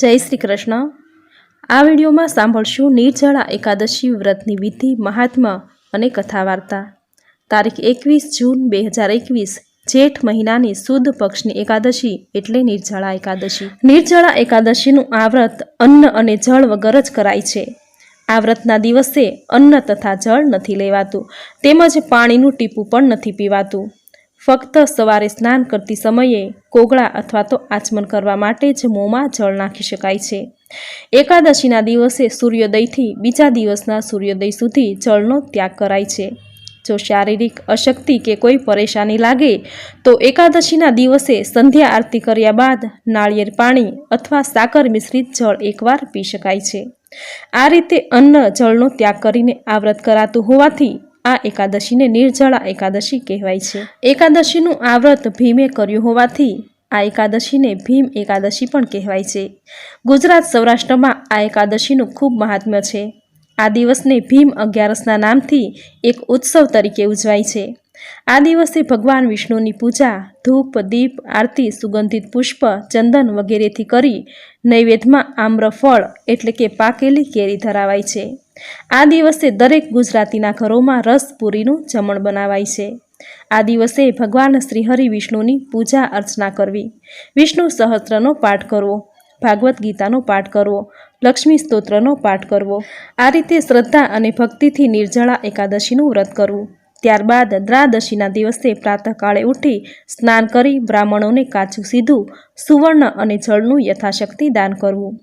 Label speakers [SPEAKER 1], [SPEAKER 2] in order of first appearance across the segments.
[SPEAKER 1] જય શ્રી કૃષ્ણ. આ વિડીયોમાં સાંભળશું નિર્જળા એકાદશી વ્રતની વિધિ મહાત્મા અને કથા વાર્તા તારીખ એકવીસ જૂન બે હજાર એકવીસ, જેઠ મહિનાની સુદ પક્ષની એકાદશી એટલે નિર્જળા એકાદશી. નિર્જળા એકાદશીનું આ વ્રત અન્ન અને જળ વગર જ કરાય છે. આ વ્રતના દિવસે અન્ન તથા જળ નથી લેવાતું, તેમજ પાણીનું ટીપું પણ નથી પીવાતું. ફક્ત સવારે સ્નાન કરતી સમયે કોગળા અથવા તો આચમન કરવા માટે જ મોંમાં જળ નાખી શકાય છે. એકાદશીના દિવસે સૂર્યોદયથી બીજા દિવસના સૂર્યોદય સુધી જળનો ત્યાગ કરાય છે. જો શારીરિક અશક્તિ કે કોઈ પરેશાની લાગે, તો એકાદશીના દિવસે સંધ્યા આરતી કર્યા બાદ નાળિયેર પાણી અથવા સાકર મિશ્રિત જળ એકવાર પી શકાય છે. આ રીતે અન્ન જળનો ત્યાગ કરીને આ વ્રત કરાતું હોવાથી આ એકાદશીને નિર્જળા એકાદશી કહેવાય છે. એકાદશીનું આ વ્રત ભીમે કર્યું હોવાથી આ એકાદશીને ભીમ એકાદશી પણ કહેવાય છે. ગુજરાત સૌરાષ્ટ્રમાં આ એકાદશીનું ખૂબ મહાત્મ્ય છે. આ દિવસને ભીમ અગિયારસના નામથી એક ઉત્સવ તરીકે ઉજવાય છે. આ દિવસે ભગવાન વિષ્ણુની પૂજા, ધૂપ, દીપ, આરતી, સુગંધિત પુષ્પ, ચંદન વગેરેથી કરી નૈવેદ્યમાં આમ્રફળ એટલે કે પાકેલી કેરી ધરાવાય છે. આ દિવસે દરેક ગુજરાતીના ઘરોમાં રસપુરીનું જમણ બનાવાય છે. આ દિવસે ભગવાન શ્રીહરિ વિષ્ણુની પૂજા અર્ચના કરવી. વિષ્ણુ સહસ્ત્રનો પાઠ કરવો ભાગવત ગીતાનો પાઠ કરવો, લક્ષ્મી સ્તોત્રનો પાઠ કરવો. આ રીતે શ્રદ્ધા અને ભક્તિથી નિર્જળા એકાદશીનું વ્રત કરવું. ત્યારબાદ દ્રાદશીના દિવસે પ્રાતઃકાળે ઉઠી સ્નાન કરી બ્રાહ્મણોને કાચું સીધું, સુવર્ણ અને જળનું યથાશક્તિ દાન કરવું.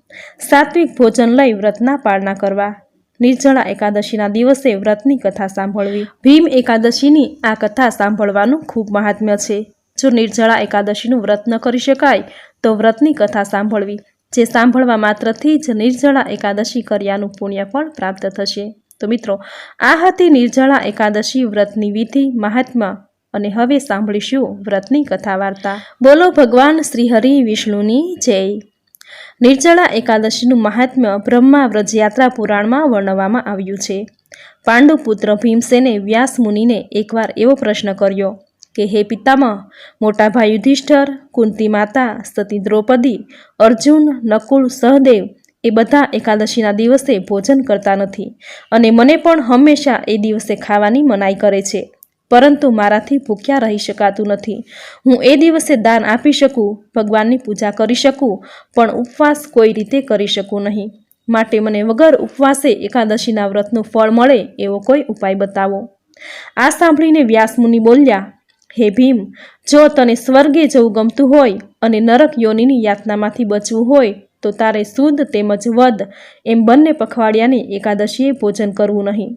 [SPEAKER 1] સાત્વિક ભોજન લઈ વ્રતના પાળના કરવા. નિર્જળા એકાદશીના દિવસે વ્રતની કથા સાંભળવી. ભીમ એકાદશીની આ કથા સાંભળવાનું ખૂબ મહાત્મ્ય છે. જો નિર્જળા એકાદશીનું વ્રત ન કરી શકાય, તો વ્રતની કથા સાંભળવી, જે સાંભળવા માત્રથી જ નિર્જળા એકાદશી કર્યાનું પુણ્ય પણ પ્રાપ્ત થશે. તો મિત્રો, આ હતી નિર્જળા એકાદશી વ્રતની વિધિ મહાત્મા અને હવે સાંભળીશું વ્રતની કથા વાર્તા બોલો ભગવાન શ્રીહરિ વિષ્ણુની જય. નિર્જળા એકાદશીનું મહાત્મ્ય બ્રહ્મા વ્રજયાત્રા પુરાણમાં વર્ણવવામાં આવ્યું છે. પાંડુપુત્ર ભીમસેને વ્યાસ મુનિને એકવાર એવો પ્રશ્ન કર્યો કે, હે પિતામાં મોટા ભાઈ યુધિષ્ઠર, કુંતી માતા, સતી દ્રૌપદી, અર્જુન નકુલ સહદેવ, એ બધા એકાદશીના દિવસે ભોજન કરતા નથી અને મને પણ હંમેશા એ દિવસે ખાવાની મનાઈ કરે છે. પરંતુ મારાથી ભૂખ્યા રહી શકાતું નથી. હું એ દિવસે દાન આપી શકું, ભગવાનની પૂજા કરી શકું, પણ ઉપવાસ કોઈ રીતે કરી શકું નહીં. માટે મને વગર ઉપવાસે એકાદશીના વ્રતનું ફળ મળે એવો કોઈ ઉપાય બતાવો. આ સાંભળીને વ્યાસમુનિ બોલ્યા, હે ભીમ, જો તને સ્વર્ગે જવું ગમતું હોય અને નરક યોનિની યાતનામાંથી બચવું હોય, તો તારે શુદ્ધ તેમજ વદ એમ બંને પખવાડિયાને એકાદશીએ ભોજન કરવું નહીં.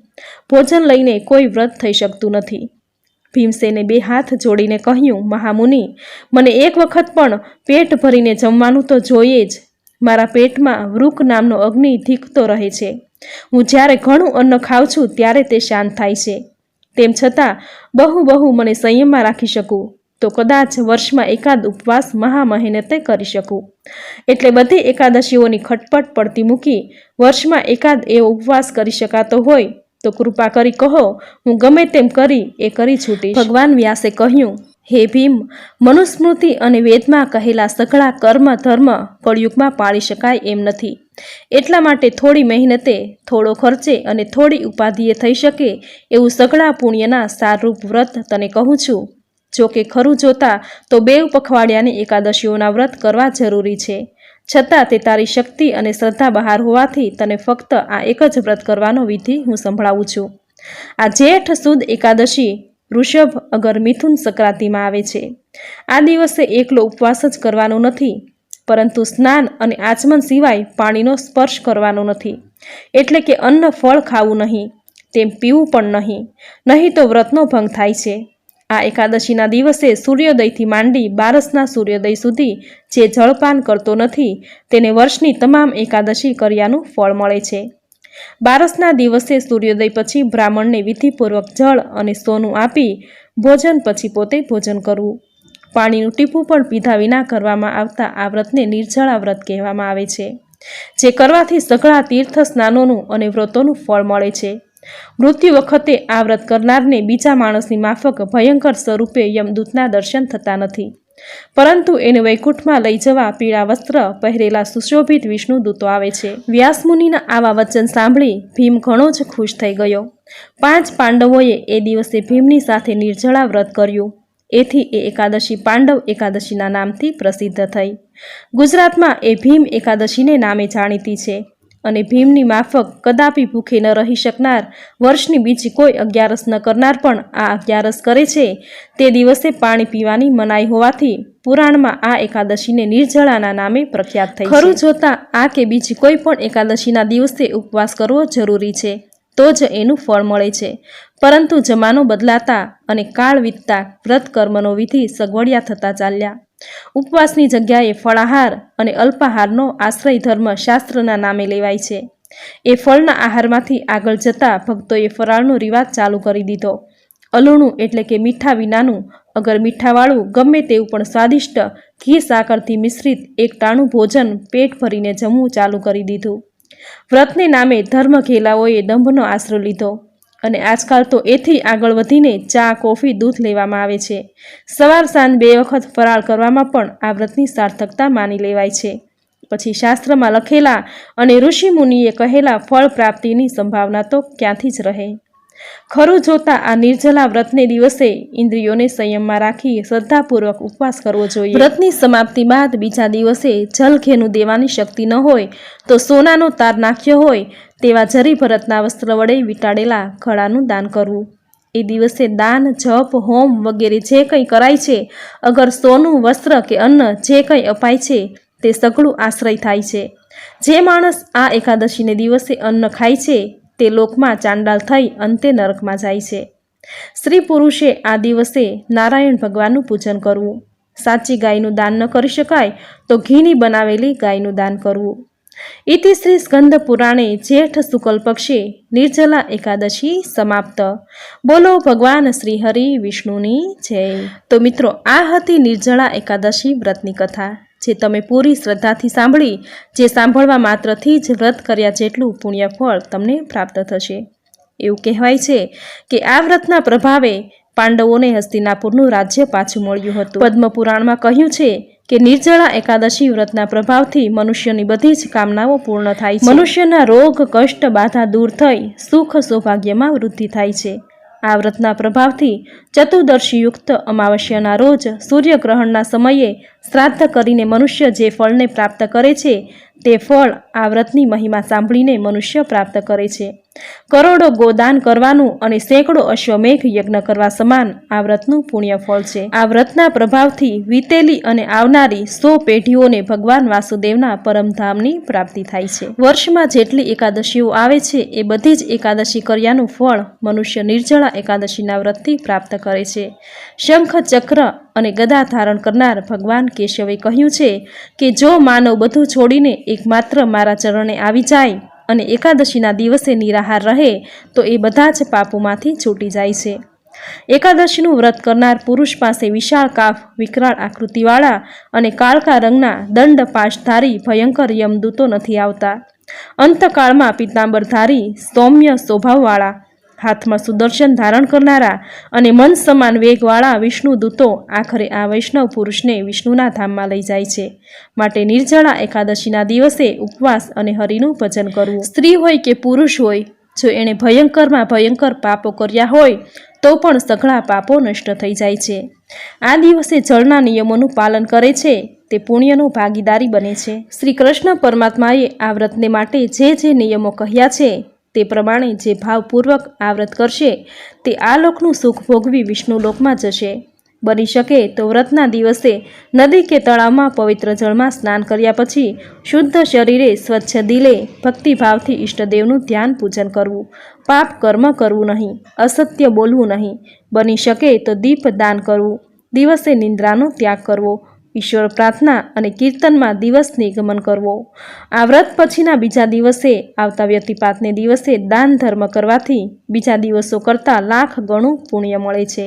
[SPEAKER 1] ભોજન લઈને કોઈ વ્રત થઈ શકતું નથી. ભીમસેને બે હાથ જોડીને કહ્યું, મહામુનિ, મને એક વખત પણ પેટ ભરીને જમવાનું તો જોઈએ જ. મારા પેટમાં વૃક નામનો અગ્નિ ધીકતો રહે છે. હું જ્યારે ઘણું અન્ન ખાઉં છું, ત્યારે તે શાંત થાય છે. તેમ છતાં, બહુ બહુ મને સંયમમાં રાખી શકું. તો કદાચ વર્ષમાં એકાદ ઉપવાસ મહામહેનતે કરી શકું. એટલે બધી એકાદશીઓની ખટપટ પડતી મૂકી, વર્ષમાં એકાદ એવો ઉપવાસ કરી શકાતો હોય તો કૃપા કરી કહો, હું ગમે તેમ કરી, એ કરી છૂટી ભગવાન વ્યાસે કહ્યું, હે ભીમ, મનુસ્મૃતિ અને વેદમાં કહેલા સઘળા કર્મ, ધર્મ કળયુગમાં પાળી શકાય એમ નથી. એટલા માટે થોડી મહેનતે, થોડો ખર્ચે અને થોડી ઉપાધિએ થઈ શકે એવું સઘળા પુણ્યના સારરૂપ વ્રત તને કહું છું. જો કે ખરું જોતા તો બે પખવાડિયાની એકાદશીઓના વ્રત કરવા જરૂરી છે. છતાં તે તારી શક્તિ અને શ્રદ્ધા બહાર હોવાથી તને ફક્ત આ એક જ વ્રત કરવાનો વિધિ હું સંભળાવું છું. આ જેઠ સુદ એકાદશી વૃષભ અગર મિથુન સંક્રાંતિમાં આવે છે. આ દિવસે એકલો ઉપવાસ જ કરવાનો નથી, પરંતુ સ્નાન અને આચમન સિવાય પાણીનો સ્પર્શ કરવાનો નથી. એટલે કે અન્ન ફળ ખાવું નહીં, તેમ પીવું પણ નહીં. નહીં તો વ્રતનો ભંગ થાય છે. આ એકાદશીના દિવસે સૂર્યોદયથી માંડી બારસના સૂર્યોદય સુધી જે જળપાન કરતો નથી, તેને વર્ષની તમામ એકાદશી કર્યાનું ફળ મળે છે. બારસના દિવસે સૂર્યોદય પછી બ્રાહ્મણને વિધિપૂર્વક જળ અને સોનું આપી ભોજન પછી પોતે ભોજન કરવું. પાણીનું ટીપું પણ પીધા વિના કરવામાં આવતા આ વ્રતને નિર્જળા વ્રત કહેવામાં આવે છે, જે કરવાથી સઘળા તીર્થ સ્નાનોનું અને વ્રતોનું ફળ મળે છે. મૃત્યુ વખતે આ વ્રત કરનારને બીજા માણસની માફક ભયંકર સ્વરૂપે યમદૂતના દર્શન થતા નથી. પરંતુ એને વૈકુંઠમાં લઈ જવા પીળા વસ્ત્ર પહેરેલા સુશોભિત વિષ્ણુ દૂતો આવે છે. વ્યાસમુનિના આવા વચન સાંભળી ભીમ ઘણો જ ખુશ થઈ ગયો. પાંચ પાંડવોએ એ દિવસે ભીમની સાથે નિર્જળા વ્રત કર્યું. એથી એ એકાદશી પાંડવ એકાદશીના નામથી પ્રસિદ્ધ થઈ. ગુજરાતમાં એ ભીમ એકાદશીને નામે જાણીતી છે. અને ભીમની માફક કદાપી ભૂખે ન રહી શકનાર વર્ષની બીજી કોઈ અગિયારસ ન કરનાર પણ આ અગિયારસ કરે છે. તે દિવસે પાણી પીવાની મનાઈ હોવાથી પુરાણમાં આ એકાદશીને નિર્જળાના નામે પ્રખ્યાત થઈ ખરું જોતા આ કે બીજી કોઈ પણ એકાદશીના દિવસે ઉપવાસ કરવો જરૂરી છે તો જ એનું ફળ મળે છે. પરંતુ જમાનો બદલાતા અને કાળ વીતતા વ્રત કર્મનો વિધિ સગવડિયા થતા ચાલ્યા. ઉપવાસની જગ્યાએ ફળાહાર અને અલ્પાહારનો આશ્રય ધર્મ શાસ્ત્રના નામે લેવાય છે. એ ફળના આહારમાંથી આગળ જતા ભક્તોએ ફરાળનો રિવાજ ચાલુ કરી દીધો. અલુણું એટલે કે મીઠા વિનાનું, અગર મીઠાવાળું ગમે તેવું પણ સ્વાદિષ્ટ ઘી સાકરથી મિશ્રિત એક ટાણું ભોજન પેટ ભરીને જમવું ચાલુ કરી દીધું. વ્રતને નામે ધર્મ ઘેલાઓએ દંભનો આશરો લીધો. અને આજકાલ તો એથી આગળ વધીને ચા, કોફી, દૂધ લેવામાં આવે છે. સવાર સાંજ બે વખત ફરાળ કરવામાં પણ આ વ્રતની સાર્થકતા માની લેવાય છે. પછી શાસ્ત્રમાં લખેલા અને ઋષિમુનિએ કહેલા ફળ પ્રાપ્તિની સંભાવના તો ક્યાંથી જ રહે? ખરું જોતા આ નિર્જલા વ્રતને દિવસે ઇન્દ્રિયોને સંયમમાં રાખી શ્રદ્ધાપૂર્વક ઉપવાસ કરવો જોઈએ. વ્રતની સમાપ્તિ બાદ બીજા દિવસે જલઘેનું દેવાની શક્તિ ન હોય તો સોનાનો તાર નાખ્યો હોય તેવા જરી ભરતના વસ્ત્ર વડે વીંટાળેલા ખળાનું દાન કરવું. એ દિવસે દાન, જપ, હોમ વગેરે જે કંઈ કરાય છે, અગર સોનું, વસ્ત્ર કે અન્ન જે કંઈ અપાય છે, તે સઘળું આશ્રય થાય છે. જે માણસ આ એકાદશીને દિવસે અન્ન ખાય છે તે લોકમાં ચાંડાલ થઈ અંતે નરકમાં જાય છે. સ્ત્રી પુરુષે આ દિવસે નારાયણ ભગવાનનું પૂજન કરવું. સાચી ગાયનું દાન ન કરી શકાય તો ઘીની બનાવેલી ગાયનું દાન કરવું. ઇતિ શ્રી સ્કંદ પુરાણે જેઠ શુકલ પક્ષે નિર્જલા એકાદશી સમાપ્ત. બોલો ભગવાન શ્રી હરિ વિષ્ણુની જય. તો મિત્રો, આ હતી નિર્જળા એકાદશી વ્રતની કથા. જે તમે પૂરી શ્રદ્ધાથી સાંભળી, જે સાંભળવા માત્રથી જ વ્રત કર્યા જેટલું પુણ્ય ફળ તમને પ્રાપ્ત થશે. એવું કહેવાય છે કે આ વ્રતના પ્રભાવે પાંડવોને હસ્તિનાપુરનું રાજ્ય પાછું મળ્યું હતું. પદ્મપુરાણમાં કહ્યું છે કે નિર્જળા એકાદશી વ્રતના પ્રભાવથી મનુષ્યની બધી જ કામનાઓ પૂર્ણ થાય છે. મનુષ્યના રોગ, કષ્ટ, બાધા દૂર થઈ સુખ સૌભાગ્યમાં વૃદ્ધિ થાય છે. આ વ્રતના પ્રભાવથી ચતુર્દશીયુક્ત અમાવસ્યાના રોજ સૂર્યગ્રહણના સમયે શ્રાદ્ધ કરીને મનુષ્ય જે ફળને પ્રાપ્ત કરે છે તે ફળ આ વ્રતની મહિમા સાંભળીને મનુષ્ય પ્રાપ્ત કરે છે. કરોડો ગોદાન કરવાનું અને સેંકડો અશ્વમેઘ યજ્ઞ કરવા સમાન આ વ્રતનું પુણ્ય ફળ છે. આ વ્રતના પ્રભાવથી વીતેલી અને આવનારી સો પેઢીઓને ભગવાન વાસુદેવના પરમધામની પ્રાપ્તિ થાય છે. વર્ષમાં જેટલી એકાદશીઓ આવે છે, એ બધી જ એકાદશી કર્યાનું ફળ મનુષ્ય નિર્જળા એકાદશીના વ્રતથી પ્રાપ્ત કરે છે. શંખ ચક્ર અને ગદા ધારણ કરનાર ભગવાન કેશવે કહ્યું છે કે જો માનવ બધું છોડીને એકમાત્ર મારા ચરણે આવી જાય અને એકાદશીના દિવસે નિરાહાર રહે, તો એ બધા જ પાપોમાંથી છૂટી જાય છે. એકાદશીનું વ્રત કરનાર પુરુષ પાસે વિશાળ કાફ, વિકરાળ આકૃતિવાળા અને કાળકા રંગના દંડ પાશધારી ભયંકર યમદૂતો નથી આવતા. અંતકાળમાં પિત્તાંબરધારી સૌમ્ય સ્વભાવવાળા હાથમાં સુદર્શન ધારણ કરનારા અને મન સમાન વેગવાળા વિષ્ણુ દૂતો આખરે આ વૈષ્ણવ પુરુષને વિષ્ણુના ધામમાં લઈ જાય છે. માટે નિર્જળા એકાદશીના દિવસે ઉપવાસ અને હરિનું ભજન કરવું. સ્ત્રી હોય કે પુરુષ હોય, જો એણે ભયંકરમાં ભયંકર પાપો કર્યા હોય, તો પણ સઘળા પાપો નષ્ટ થઈ જાય છે. આ દિવસે જળના નિયમોનું પાલન કરે છે, તે પુણ્યનો ભાગીદારી બને છે. શ્રી કૃષ્ણ પરમાત્માએ આ વ્રતને માટે જે જે નિયમો કહ્યા છે તે પ્રમાણે જે ભાવપૂર્વક આ વ્રત કરશે, તે આ લોકનું સુખ ભોગવી વિષ્ણુ લોકમાં જશે. બની શકે તો વ્રતના દિવસે નદી કે તળાવમાં પવિત્ર જળમાં સ્નાન કર્યા પછી શુદ્ધ શરીરે સ્વચ્છ દિલે ભક્તિભાવથી ઈષ્ટદેવનું ધ્યાન પૂજન કરવું. પાપ કર્મ કરવું નહીં, અસત્ય બોલવું નહીં. બની શકે તો દીપ દાન કરવું. દિવસે નિંદ્રાનો ત્યાગ કરવો. ઈશ્વર પ્રાર્થના અને કીર્તનમાં દિવસ નિગમન કરવો. આ વ્રત પછીના બીજા દિવસે આવતા વ્યતિપાતને દિવસે દાન ધર્મ કરવાથી બીજા દિવસો કરતાં લાખ ગણું પુણ્ય મળે છે.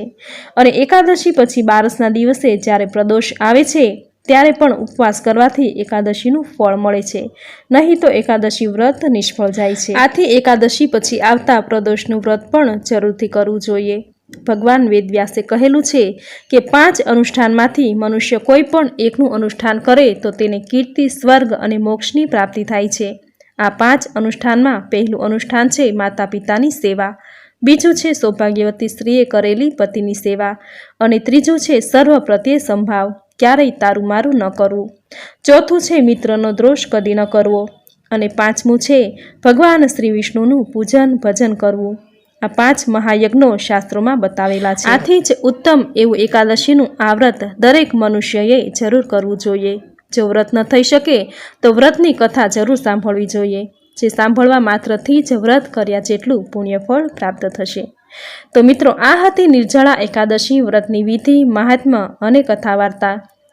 [SPEAKER 1] અને એકાદશી પછી બારસના દિવસે જ્યારે પ્રદોષ આવે છે, ત્યારે પણ ઉપવાસ કરવાથી એકાદશીનું ફળ મળે છે. નહીં તો એકાદશી વ્રત નિષ્ફળ જાય છે. આથી એકાદશી પછી આવતા પ્રદોષનું વ્રત પણ જરૂરથી કરવું જોઈએ. ભગવાન વેદવ્યાસે કહેલું છે કે પાંચ અનુષ્ઠાનમાંથી મનુષ્ય કોઈ પણ એકનું અનુષ્ઠાન કરે તો તેને કીર્તિ, સ્વર્ગ અને મોક્ષની પ્રાપ્તિ થાય છે. આ પાંચ અનુષ્ઠાનમાં પહેલું અનુષ્ઠાન છે માતા પિતાની સેવા. બીજું છે સૌભાગ્યવતી સ્ત્રીએ કરેલી પતિની સેવા. અને ત્રીજું છે સર્વ પ્રત્યે સંભાવ. ક્યારેય તારું મારું ન કરવું. ચોથું છે મિત્રનો દ્રોષ કદી ન કરવો. અને પાંચમું છે ભગવાન શ્રી વિષ્ણુનું પૂજન ભજન કરવું. આ પાંચ મહાયજ્ઞો શાસ્ત્રોમાં બતાવેલા છે. આથી જ ઉત્તમ એવું એકાદશીનું આ વ્રત દરેક મનુષ્યએ જરૂર કરવું જોઈએ. જો વ્રત ન થઈ શકે, તો વ્રતની કથા જરૂર સાંભળવી જોઈએ. જે સાંભળવા માત્રથી જ વ્રત કર્યા જેટલું પુણ્યફળ પ્રાપ્ત થશે. તો મિત્રો, આ હતી નિર્જળા એકાદશી વ્રતની વિધિ મહાત્મા અને કથા વાર્તા